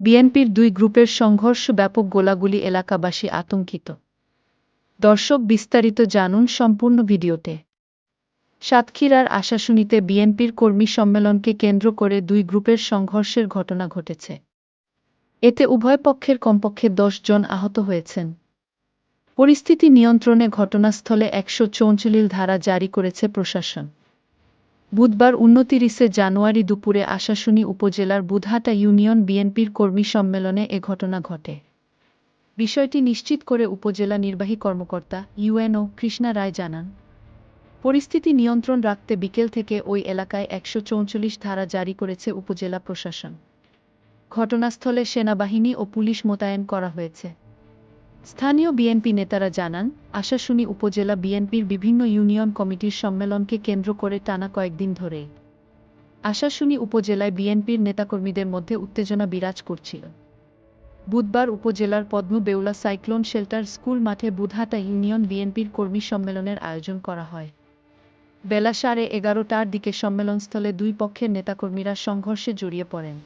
বিএনপির দুই গ্রুপের সংঘর্ষ ব্যাপক গোলাগুলি এলাকাবাসী আতঙ্কিত। দর্শক বিস্তারিত জানুন সম্পূর্ণ ভিডিওতে। সাতক্ষীরার আশাশুনিতে বিএনপির কর্মী সম্মেলনকে কেন্দ্র করে দুই গ্রুপের সংঘর্ষের ঘটনা ঘটেছে। এতে উভয় পক্ষের কমপক্ষে দশ জন আহত হয়েছেন। পরিস্থিতি নিয়ন্ত্রণে ঘটনাস্থলে একশো ধারা জারি করেছে প্রশাসন। বুধবার উনতিরিশে জানুয়ারি দুপুরে আশাশুনি উপজেলার বুধহাটা ইউনিয়ন বিএনপির কর্মী সম্মেলনে এ ঘটনা ঘটে। বিষয়টি নিশ্চিত করে উপজেলা নির্বাহী কর্মকর্তা ইউএনও কৃষ্ণা রায় জানান। পরিস্থিতি নিয়ন্ত্রণ রাখতে বিকেল থেকে ওই এলাকায় একশো ধারা জারি করেছে উপজেলা প্রশাসন। ঘটনাস্থলে সেনাবাহিনী ও পুলিশ মোতায়েন করা হয়েছে। স্থানীয় বিএনপি নেতারা জানান, আশাশুনি উপজেলা বিএনপির বিভিন্ন ইউনিয়ন কমিটির সম্মেলনকে কেন্দ্র করে টানা কয়েকদিন ধরে। আশাশুনি উপজেলায় বিএনপির নেতাকর্মীদের মধ্যে উত্তেজনা বিরাজ করছিল। বুধবার উপজেলার পদ্ম বেউলা সাইক্লোন শেল্টার স্কুল মাঠে বুধহাটা ইউনিয়ন বিএনপির কর্মী সম্মেলনের আয়োজন করা হয়। বেলা সাড়ে এগারোটার দিকে সম্মেলনস্থলে দুই পক্ষের নেতাকর্মীরা সংঘর্ষে জড়িয়ে পড়েন।